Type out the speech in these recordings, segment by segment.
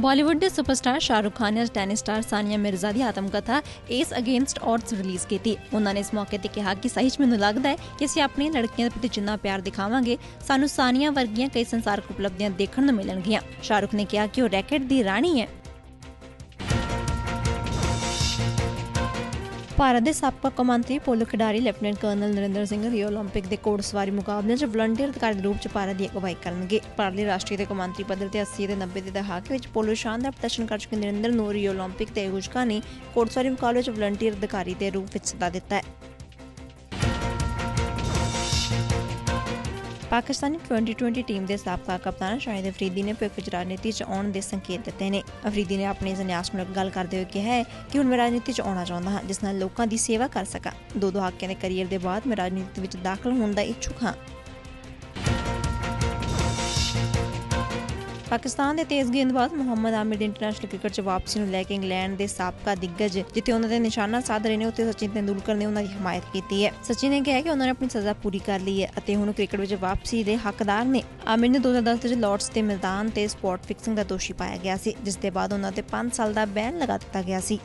ਬਾਲੀਵੁੱਡ ਦੇ ਸੁਪਰਸਟਾਰ ਸ਼ਾਹਰੁਖ ਖਾਨ ਨੇ tennis star Sania Mirza ਦੀ ਆਤਮਕਥਾ ਏਸ ਅਗੇਂਸਟ ਔਡਸ ਰਿਲੀਜ਼ ਕੀਤੀ। ਉਹਨਾਂ ਨੇ ਇਸ ਮੌਕੇ ਤੇ ਕਿਹਾ ਕਿ ਸਹੀ 'ਚ ਮੈਨੂੰ ਲੱਗਦਾ ਹੈ ਕਿ ਅਸੀਂ ਆਪਣੀਆਂ ਲੜਕੀਆਂ ਦੇ ਪ੍ਰਤੀ ਜਿੰਨਾ ਪਿਆਰ ਦਿਖਾਵਾਂਗੇ, ਸਾਨੂੰ ਸਾਨੀਆ ਵਰਗੀਆਂ ਕਈ ਸੰਸਾਰਕ ਉਪਲਬਧੀਆਂ ਦੇਖਣ ਨੂੰ ਮਿਲਣਗੀਆਂ। ਸ਼ਾਹਰੁਖ ਨੇ ਕਿਹਾ ਕਿ ਉਹ ਰੈਕਟ ਦੀ ਰਾਣੀ ਹੈ। ਭਾਰਤ ਦੇ ਸਾਬਕਾ ਕੌਮਾਂਤਰੀ ਪੋਲੋ ਖਿਡਾਰੀ lieutenant colonel Narinder Singh Rio 올림픽 ਦੇ ਘੋੜਸਵਾਰੀ ਮੁਕਾਬਲਿਆਂ 'ਚ ਵਲੰਟੀਅਰ ਅਧਿਕਾਰੀ ਦੇ ਰੂਪ 'ਚ ਭਾਰਤ ਦੀ ਅਗਵਾਈ ਕਰਨਗੇ ਭਾਰਤ ਲਈ ਰਾਸ਼ਟਰੀ ਤੇ ਕੌਮਾਂਤਰੀ ਪੱਧਰ ਤੇ 80 ਤੇ 90 ਦੇ ਦਹਾਕੇ ਵਿੱਚ ਪੋਲੋ ਸ਼ਾਨਦਾਰ ਪ੍ਰਦਰਸ਼ਨ ਕਰ ਚੁੱਕੇ ਨਰਿੰਦਰ ਨੂੰ ਰੀਓ 올림픽 ਤੇ ਆਯੋਜਕਾਂ ਨੇ ਘੋੜਸਵਾਰੀ ਮੁਕਾਬਲੇ 'ਚ ਵਲੰਟੀਅਰ ਅਧਿਕਾਰੀ ਦੇ ਰੂਪ ਵਿੱਚ ਸੱਦਾ ਦਿੱਤਾ ਹੈ ਪਾਕਿਸਤਾਨੀ 2020 ਟੀਮ ਦੇ ਸਾਬਕਾ ਕਪਤਾਨ ਸ਼ਾਹਿਦ ਅਫਰੀਦੀ ਨੇ ਭਵਿੱਖ ਵਿੱਚ ਰਾਜਨੀਤੀ 'ਚ ਆਉਣ ਦੇ ਸੰਕੇਤ ਦਿੱਤੇ ਨੇ। ਅਫਰੀਦੀ ਨੇ ਆਪਣੇ ਸੰਨਿਆਸ ਨੂੰ ਗੱਲ ਕਰਦੇ ਹੋਏ ਕਿਹਾ ਹੈ ਕਿ ਹੁਣ ਮੈਂ ਰਾਜਨੀਤੀ 'ਚ ਆਉਣਾ ਚਾਹੁੰਦਾ ਹਾਂ, ਜਿਸ ਨਾਲ ਲੋਕਾਂ ਦੀ ਸੇਵਾ ਕਰ ਸਕਾਂ। ਦੋ ਦੋ ਹਾਕਿਆਂ ਦੇ ਕੈਰੀਅਰ ਦੇ ਬਾਅਦ ਮੈਂ ਰਾਜਨੀਤੀ ਵਿੱਚ ਦਾਖਲ ਹੋਣ ਦਾ ਇੱਛੁਕ ਹਾਂ। ਪਾਕਿਸਤਾਨ ਦੇ ਤੇਜ਼ ਗੇਂਦਬਾਜ਼ ਮੁਹੰਮਦ ਆਮਿਰ ਇੰਟਰਨੈਸ਼ਨਲ ਕ੍ਰਿਕਟ 'ਚ ਵਾਪਸੀ ਨੂੰ ਲੈ ਕੇ ਇੰਗਲੈਂਡ ਦੇ ਸਾਬਕਾ ਦਿੱਗਜ, ਜਿੱਥੇ ਉਹਨਾਂ ਦੇ ਨਿਸ਼ਾਨਾ ਸਾਧ ਰਹੇ ਨੇ, ਉੱਥੇ ਸਚਿਨ ਤੇਂਦੁਲਕਰ ਨੇ ਉਹਨਾਂ ਦੀ ਹਮਾਇਤ ਕੀਤੀ ਹੈ। ਸਚਿਨ ਨੇ ਕਿਹਾ ਕਿ ਉਹਨਾਂ ਨੇ ਆਪਣੀ ਸਜ਼ਾ ਪੂਰੀ ਕਰ ਲਈ ਹੈ ਅਤੇ ਹੁਣ ਕ੍ਰਿਕਟ ਵਿੱਚ ਵਾਪਸੀ ਦੇ ਹੱਕਦਾਰ ਨੇ। ਆਮਿਰ ਨੇ 2010 ਵਿੱਚ ਲਾਰਡਸ ਦੇ ਮੈਦਾਨ ਤੇ ਸਪੌਟ ਫਿਕਸਿੰਗ ਦਾ ਦੋਸ਼ੀ ਪਾਇਆ ਗਿਆ ਸੀ, ਜਿਸ ਦੇ ਬਾਅਦ ਉਹਨਾਂ ਤੇ 5 ਸਾਲ ਦਾ ਬੈਨ ਲਗਾ ਦਿੱਤਾ ਗਿਆ ਸੀ।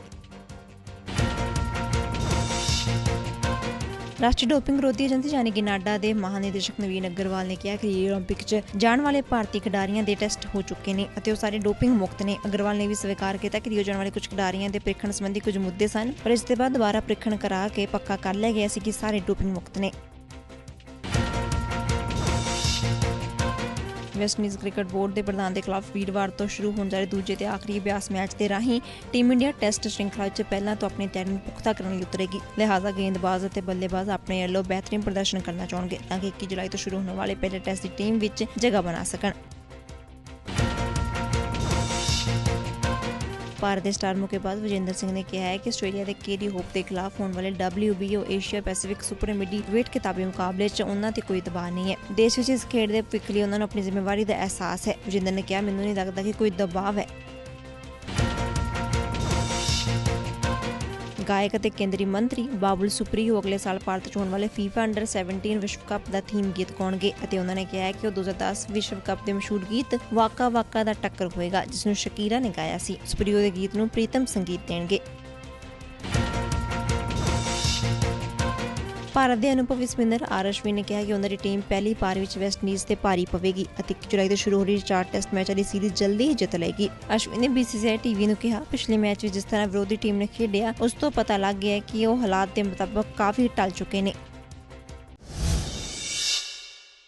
ਰਾਸ਼ਟਰੀ ਡੋਪਿੰਗ ਵਿਰੋਧੀ ਏਜੰਸੀ ਯਾਨੀ ਕਿ ਨਾਡਾ ਦੇ ਮਹਾਨਿਦੇਸ਼ਕ ਨਵੀਨ ਅਗਰਵਾਲ ਨੇ ਕਿਹਾ ਕਿ ਰੀਓ 올림픽 'ਚ ਜਾਣ ਵਾਲੇ ਭਾਰਤੀ ਖਿਡਾਰੀਆਂ ਦੇ ਟੈਸਟ ਹੋ ਚੁੱਕੇ ਨੇ ਅਤੇ ਉਹ ਸਾਰੇ ਡੋਪਿੰਗ ਮੁਕਤ ਨੇ ਅਗਰਵਾਲ ਨੇ ਵੀ ਸਵੀਕਾਰ ਕੀਤਾ ਕਿ ਰੀਓ ਜਾਣ ਵਾਲੇ ਕੁਝ ਖਿਡਾਰੀਆਂ ਦੇ ਪ੍ਰੀਖਣ ਸੰਬੰਧੀ ਕੁਝ ਮੁੱਦੇ ਸਨ ਪਰ ਇਸ ਦੇ ਬਾਅਦ ਦੁਬਾਰਾ ਪ੍ਰੀਖਣ ਕਰਾ ਕੇ ਪੱਕਾ ਕਰ ਲਿਆ ਗਿਆ ਸੀ ਕਿ ਸਾਰੇ ਡੋਪਿੰਗ ਮੁਕਤ ਨੇ ਵੈਸਟਮੀਜ਼ ਕ੍ਰਿਕਟ ਬੋਰਡ ਦੇ ਪ੍ਰਧਾਨ ਦੇ ਖਿਲਾਫ ਵੀਰਵਾਰ ਤੋਂ ਸ਼ੁਰੂ ਹੋਣ ਜਾ ਰਹੇ ਦੂਜੇ ਤੇ ਆਖਰੀ ਅਭਿਆਸ ਮੈਚ ਦੇ ਰਾਹੀਂ ਟੀਮ ਇੰਡੀਆ ਟੈਸਟ ਸ਼੍ਰੰਖਲਾ ਵਿੱਚ ਪਹਿਲਾਂ ਤੋਂ ਆਪਣੀ ਤਿਆਰੀ ਨੂੰ ਪੁਖਤਾ ਕਰਨ ਲਈ ਉਤਰੇਗੀ। ਲਿਹਾਜ਼ਾ ਗੇਂਦਬਾਜ਼ ਅਤੇ ਬੱਲੇਬਾਜ਼ ਆਪਣੇ ਵੱਲੋਂ ਬਿਹਤਰੀਨ ਪ੍ਰਦਰਸ਼ਨ ਕਰਨਾ ਚਾਹਣਗੇ ਤਾਂ ਕਿ 21 ਜੁਲਾਈ ਤੋਂ ਸ਼ੁਰੂ ਹੋਣ ਵਾਲੇ ਪਹਿਲੇ ਟੈਸਟ ਦੀ ਟੀਮ ਵਿੱਚ ਜਗ੍ਹਾ ਬਣਾ ਸਕਣ। ਭਾਰਤ ਦੇ ਸਟਾਰ ਮੌਕੇ ਬਾਅਦ ਵਿਜੇਂਦਰ ਸਿੰਘ ਨੇ ਕਿਹਾ ਹੈ ਕਿ ਆਸਟ੍ਰੇਲੀਆ ਦੇ ਕੇਰੀ ਹੋਪ ਦੇ ਖਿਲਾਫ ਹੋਣ ਵਾਲੇ WBO Asia Pacific super middleweight ਕਿਤਾਬੀ ਮੁਕਾਬਲੇ 'ਚ ਉਹਨਾਂ ਤੇ ਕੋਈ ਦਬਾਅ ਨਹੀਂ ਹੈ। ਦੇਸ਼ ਵਿੱਚ ਇਸ ਖੇਡ ਦੇ ਭਵਿੱਖ ਲਈ ਉਹਨਾਂ ਨੂੰ ਆਪਣੀ ਜ਼ਿੰਮੇਵਾਰੀ ਦਾ ਅਹਿਸਾਸ ਹੈ। ਵਿਜੇਂਦਰ ਨੇ ਕਿਹਾ, ਮੈਨੂੰ ਨਹੀਂ ਲੱਗਦਾ ਕਿ ਕੋਈ ਦਬਾਅ ਹੈ। ਗਾਇਕ ਅਤੇ ਕੇਂਦਰੀ ਮੰਤਰੀ ਬਾਬੁਲ ਸੁਪਰੀਓ ਅਗਲੇ ਸਾਲ ਭਾਰਤ 'ਚ ਹੋਣ ਵਾਲੇ FIFA ਅੰਡਰ 17 ਵਿਸ਼ਵ ਕੱਪ ਦਾ ਥੀਮ ਗੀਤ ਗਾਉਣਗੇ ਅਤੇ ਉਹਨਾਂ ਨੇ ਕਿਹਾ ਹੈ ਕਿ ਉਹ 2010 ਵਿਸ਼ਵ ਕੱਪ ਦੇ ਮਸ਼ਹੂਰ ਗੀਤ ਵਾਕਾ ਵਾਕਾ ਦਾ ਟੱਕਰ ਹੋਏਗਾ, ਜਿਸ ਨੂੰ ਸ਼ਕੀਰਾ ਨੇ ਗਾਇਆ ਸੀ। ਸੁਪਰੀਓ ਦੇ ਗੀਤ ਨੂੰ ਪ੍ਰੀਤਮ ਸੰਗੀਤ ਦੇਣਗੇ। ਭਾਰਤ ਦੇ ਅਨੁਭਵ ਸਪਿਨਰ ਆਰ ਅਸ਼ਵਿਨ ਨੇ ਕਿਹਾ ਕਿ ਉਹਨਾਂ ਦੀ ਟੀਮ ਪਹਿਲੀ ਪਾਰ ਵਿੱਚ ਵੈਸਟ ਇੰਡੀਜ਼ ਤੇ ਭਾਰੀ ਪਵੇਗੀ ਅਤੇ 1 ਜੁਲਾਈ ਤੋਂ ਸ਼ੁਰੂ ਹੋ ਰਹੀ ਚਾਰ ਟੈਸਟ ਮੈਚਾਂ ਦੀ ਸੀਰੀਜ਼ ਜਲਦੀ ਹੀ ਜਿੱਤ ਲਏਗੀ। ਅਸ਼ਵਿਨ ਨੇ BCCI ਟੀਵੀ ਨੂੰ ਕਿਹਾ, ਪਿਛਲੇ ਮੈਚ ਵਿੱਚ ਜਿਸ ਤਰ੍ਹਾਂ ਵਿਰੋਧੀ ਟੀਮ ਨੇ ਖੇਡਿਆ, ਉਸ ਤੋਂ ਪਤਾ ਲੱਗ ਗਿਆ ਕਿ ਉਹ ਹਾਲਾਤ ਦੇ ਮੁਤਾਬਕ ਕਾਫੀ ਟਲ ਚੁੱਕੇ ਨੇ।